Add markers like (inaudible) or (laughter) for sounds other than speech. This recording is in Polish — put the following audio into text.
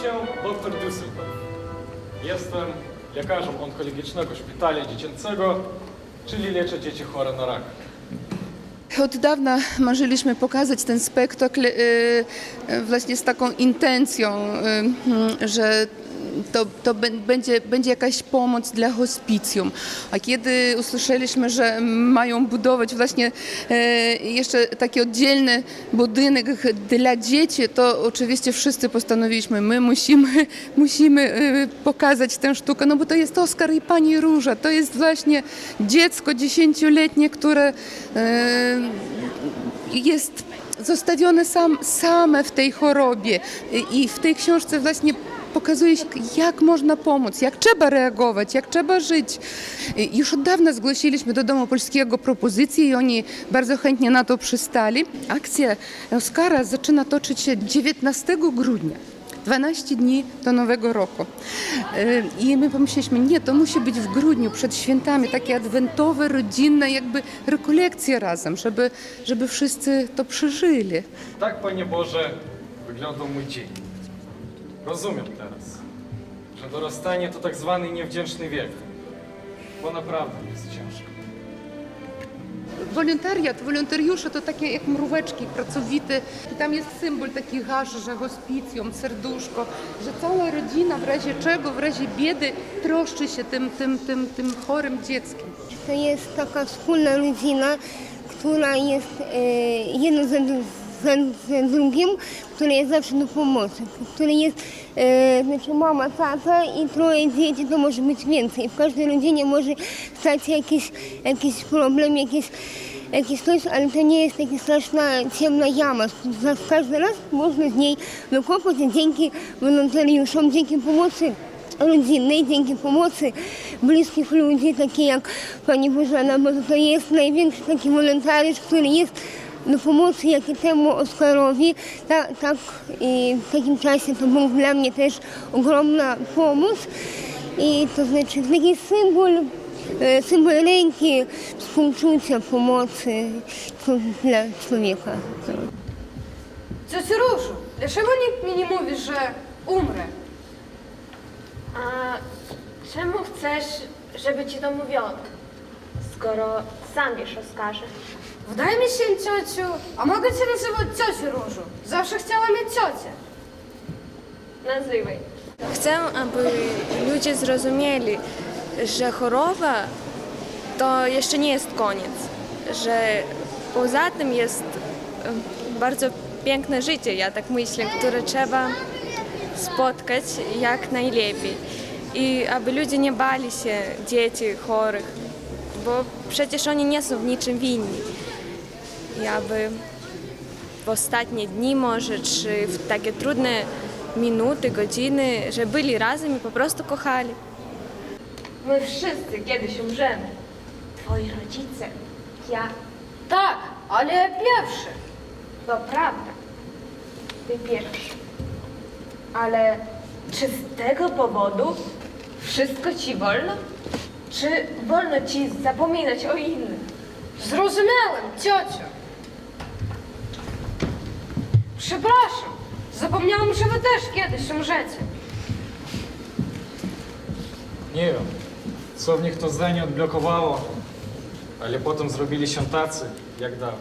dr Düsseldorf. Jestem lekarzem onkologicznego szpitala dziecięcego, czyli leczę dzieci chore na rak. Od dawna marzyliśmy pokazać ten spektakl e, e, właśnie z taką intencją, e, mm, że to, to bę- będzie, będzie jakaś pomoc dla hospicjum. A kiedy usłyszeliśmy, że mają budować właśnie jeszcze taki oddzielny budynek dla dzieci, to oczywiście wszyscy postanowiliśmy, my musimy, (laughs) musimy pokazać tę sztukę, no bo to jest Oskar i Pani Róża, to jest właśnie dziecko dziesięcioletnie, które jest zostawione sam, same w tej chorobie i w tej książce właśnie pokazuje się, jak można pomóc, jak trzeba reagować, jak trzeba żyć. Już od dawna zgłosiliśmy do Domu Polskiego propozycje i oni bardzo chętnie na to przystali. Akcja Oskara zaczyna toczyć się 19 grudnia. 12 dni do Nowego Roku. Yy, I my pomyśleliśmy, nie, to musi być w grudniu, przed świętami, takie adwentowe, rodzinne, jakby rekolekcje razem, żeby, żeby wszyscy to przeżyli. Tak, Panie Boże, wyglądał mój dzień. Rozumiem teraz, że dorastanie to tak zwany niewdzięczny wiek, bo naprawdę jest ciężko. Wolontariat, wolontariusze to takie jak mróweczki, pracowite. I tam jest symbol taki że hospicjum, serduszko, że cała rodzina w razie czego, w razie biedy troszczy się tym, tym, tym, tym chorym dzieckiem. To jest taka wspólna rodzina, która jest e, jedno za, za, za drugim, która jest zawsze do pomocy, która jest, e, znaczy mama, tata i troje dzieci, to może być więcej. W każdej rodzinie może stać się jakiś, jakiś problem, jakiś, jakiś coś, ale to nie jest taka straszna ciemna jama. Za każdy raz można z niej wykopać i dzięki wolontariuszom, dzięki pomocy rodzinnej, dzięki pomocy bliskich ludzi, takich jak pani Bożena, bo to jest największy taki wolontariusz, który jest do pomocy, jak i temu Oskarowi. Ta, tak i w takim czasie to był dla mnie też ogromna pomoc. I to znaczy taki symbol, współczucia, pomocy dla człowieka. Ciociu Różu, dlaczego nikt mi nie mówi, że umrę? A czemu chcesz, żeby ci to mówiono, skoro sam wiesz o skarze? Wydaje mi się, ciociu, a mogę cię nazywać ciociu Różu? Zawsze chciałam mieć ciocię. Nazywaj. Chcę, aby ludzie zrozumieli, że choroba to jeszcze nie jest koniec, że poza tym jest bardzo piękne życie, ja tak myślę, które trzeba spotkać jak najlepiej. I aby ludzie nie bali się dzieci chorych, bo przecież oni nie są w niczym winni. I aby w ostatnie dni może, czy w takie trudne minuty, godziny, że byli razem i po prostu kochali. My wszyscy kiedyś umrzemy. Twoi rodzice, ja, Tak, ale ja pierwszy. to prawda. Ty pierwszy. Ale czy z tego powodu wszystko ci wolno? Czy wolno ci zapominać o innych? Zrozumiałem, ciocio. Przepraszam, zapomniałam, że wy też kiedyś umrzecie. Nie wiem, Щоб ніхто з от блокувало, але потім зробили шантаци, як дав.